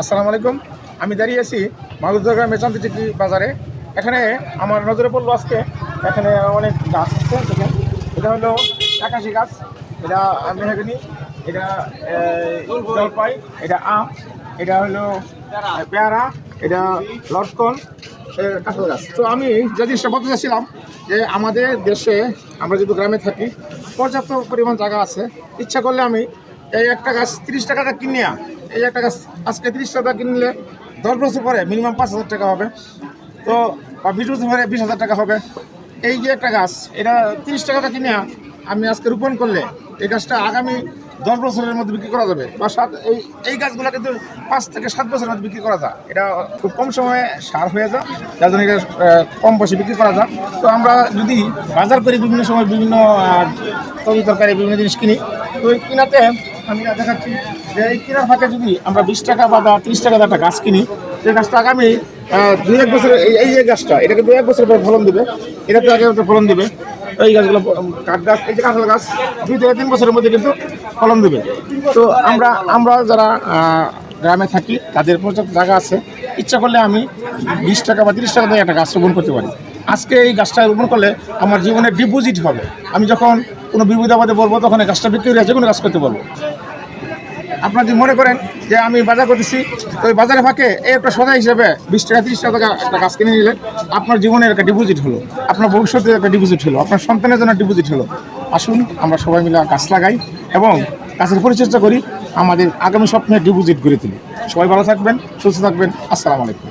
আসসালামু আলাইকুম। আমি দাঁড়িয়ে আছি মাগুরদা মেচান্তি চিকি বাজারে। এখানে আমার নজরে পড়ল আজকে এখানে অনেক গাছ আছে এটা হলো আকাশি গাছ। এটা মেহগনি, এটা জলপাই, এটা আম, এটা হলো পেয়ারা, এটা লটকন কাঁঠাল গাছ। তো আমি যে জিনিসটা বলতে চাচ্ছিলাম যে আমাদের দেশে আমরা যদি গ্রামে থাকি, পর্যাপ্ত পরিমাণ জায়গা আছে। ইচ্ছা করলে আমি এই একটা গাছ তিরিশ টাকা কিনে এই একটা গাছ আজকে তিরিশ টাকা কিনলে দশ বছর পরে মিনিমাম পাঁচ হাজার টাকা হবে। তো, বা বিশ বছর পরে বিশ হাজার টাকা হবে। এই যে একটা গাছ, এটা তিরিশ টাকাটা কিনে আমি আজকে রোপণ করলে এই গাছটা আগামী দশ বছরের মধ্যে বিক্রি করা যাবে। বা সাত, এই এই গাছগুলো কিন্তু পাঁচ থেকে সাত বছরের মধ্যে বিক্রি করা যায়। এটা খুব কম সময়ে সার হয়ে যায়, যার জন্য এটা কম পয়সা বিক্রি করা যায়। তো আমরা যদি বাজার করি বিভিন্ন সময় বিভিন্ন তরি তরকারি বিভিন্ন জিনিস কিনি, তো কিনাতে আমি দেখাচ্ছি যে এই ফাঁকে যদি আমরা বিশ টাকা বা তিরিশ টাকা একটা গাছ কিনি সেই গাছটা আগামী দুই এক বছর এই এই যে গাছটা, এটাকে দু এক বছর পরে ফলন দেবে। এটা তো আগে ফলন দেবে। এই গাছগুলো কাঠ গাছ, এই যে কাঁঠাল গাছ, দুই থেকে তিন বছরের মধ্যে কিন্তু ফলন দেবে। তো আমরা আমরা যারা গ্রামে থাকি, তাদের পর্যাপ্ত জায়গা আছে। ইচ্ছা করলে আমি বিশ টাকা বা তিরিশ টাকা দিয়ে একটা গাছ রোপণ করতে পারি। আজকে এই গাছটা রোপণ করলে আমার জীবনে ডিপোজিট হবে। আমি যখন কোনো বিপদ বলব তখন এই গাছটা বিক্রি হয়ে যে কোনো কাজ করতে পারব। আপনার যদি মনে করেন যে আমি বাজার করতেছি ওই বাজারে ফাঁকে এই একটা সদা হিসাবে বিশ টাকা, তিরিশ টাকা একটা গাছ কিনে নিলেন, আপনার জীবনের একটা ডিপোজিট হলো, আপনার ভবিষ্যতের একটা ডিপোজিট হলো, আপনার সন্তানের জন্য ডিপোজিট হলো। আসুন, আমরা সবাই মিলে গাছ লাগাই এবং গাছের পরিচর্যা করি, আমাদের আগামী স্বপ্নের ডিপোজিট গড়ে তুলি। সবাই ভালো থাকবেন, সুস্থ থাকবেন, আসসালামু আলাইকুম।